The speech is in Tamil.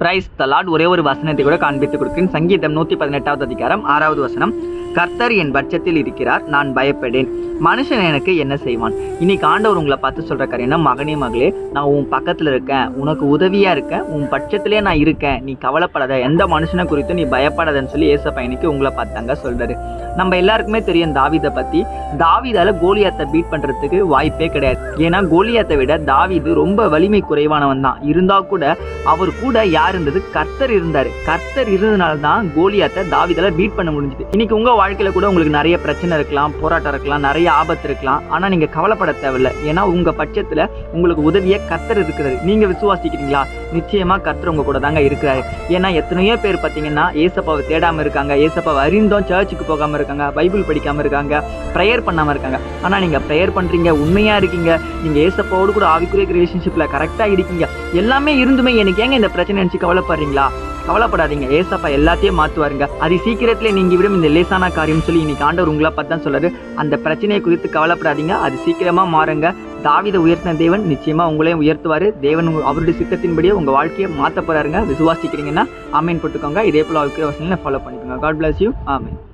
பிரைஸ் தலாட் ஒரே ஒரு வசனத்தை கூட காண்பித்து கொடுக்கிறேன். சங்கீதம் நூற்றி பதினெட்டாவது அதிகாரம் ஆறாவது வசனம். கர்த்தர் என் பட்சத்தில் இருக்கிறார் நான் பயப்படேன். மனுஷன் எனக்கு என்ன செய்வான்? இன்னைக்கு ஆண்டவர் உங்களை பார்த்து சொல்ற காரியம் மகனே மகளே நான் உன் பக்கத்துல இருக்கேன். உனக்கு உதவியா இருக்கேன். உன் பட்சத்திலே நான் இருக்கேன். நீ கவலைப்படாத. எந்த மனுஷனை குறித்து நீ பயப்படாதன்னு சொல்லி ஏச பையனுக்கு உங்களை பார்த்தாங்க சொல்றாரு. நம்ம எல்லாருக்குமே தெரியும் தாவிதை பத்தி. தாவிதால் கோலியாத்தை பீட் பண்றதுக்கு வாய்ப்பே கிடையாது. ஏன்னா கோலியாத்தை விட தாவிது ரொம்ப வலிமை குறைவானவன் தான். இருந்தா கூட அவர் கூட யார் இருந்தது? கர்த்தர் இருந்தாரு. கர்த்தர் இருந்ததுனால தான் கோலியாத்தை தாவீதால பீட் பண்ண முடிஞ்சது. இன்னைக்கு உங்க வாழ்க்கையில் கூட உங்களுக்கு நிறைய பிரச்சனை இருக்கலாம் போராட்டம் இருக்கலாம் நிறைய ஆபத்து இருக்கலாம். ஆனால் நீங்கள் கவலைப்பட தேவையில்லை. ஏன்னா உங்கள் பட்சத்தில் உங்களுக்கு உதவியை கத்தர் இருக்கிறாரு. நீங்க விசுவாசிக்கிறீங்களா? நிச்சயமா கத்தர் உங்கள் கூட தாங்க இருக்கிறாரு. ஏன்னா எத்தனையோ பேர் பார்த்தீங்கன்னா ஏசப்பாவை தேடாமல் இருக்காங்க. ஏசப்பாவை அறிந்தோம் சர்ச்சுக்கு போகாமல் இருக்காங்க. பைபிள் படிக்காமல் இருக்காங்க. ப்ரேயர் பண்ணாமல் இருக்காங்க. ஆனா நீங்க ப்ரேயர் பண்றீங்க உண்மையாக இருக்கீங்க. நீங்க ஏசப்பாவோடு கூட ஆவிக்குரிய ரிலேஷன்ஷிப்பில் கரெக்டாக இருக்கீங்க. எல்லாமே இருந்துமே எனக்கு ஏங்க இந்த பிரச்சனை நினச்சி கவலைப்படுறீங்களா? கவலைப்படாதீங்க. ஏசப்பா எல்லாத்தையும் மாற்றுவாருங்க அது சீக்கிரத்திலே நீங்கி விடும் இந்த லேசான காரியம் சொல்லி இன்னைக்கு ஆண்டவர் உங்களை பார்த்து தான் சொல்றாரு. அந்த பிரச்சனையை குறித்து கவலைப்படாதீங்க. அது சீக்கிரமாக மாறுங்க. தாவீதை உயர்த்தின தேவன் நிச்சயமாக உங்களையும் உயர்த்துவார். தேவன் அவருடைய சித்தத்தின்படியே உங்கள் வாழ்க்கையை மாற்ற போகிறாருங்க விசுவாசிக்கிறீங்கன்னா ஆமீன் போட்டுக்கோங்க. இதே போல் வாழ்க்கை வசனங்களை ஃபாலோ பண்ணிக்கோங்க. காட் பிளஸ் யூ ஆமீன்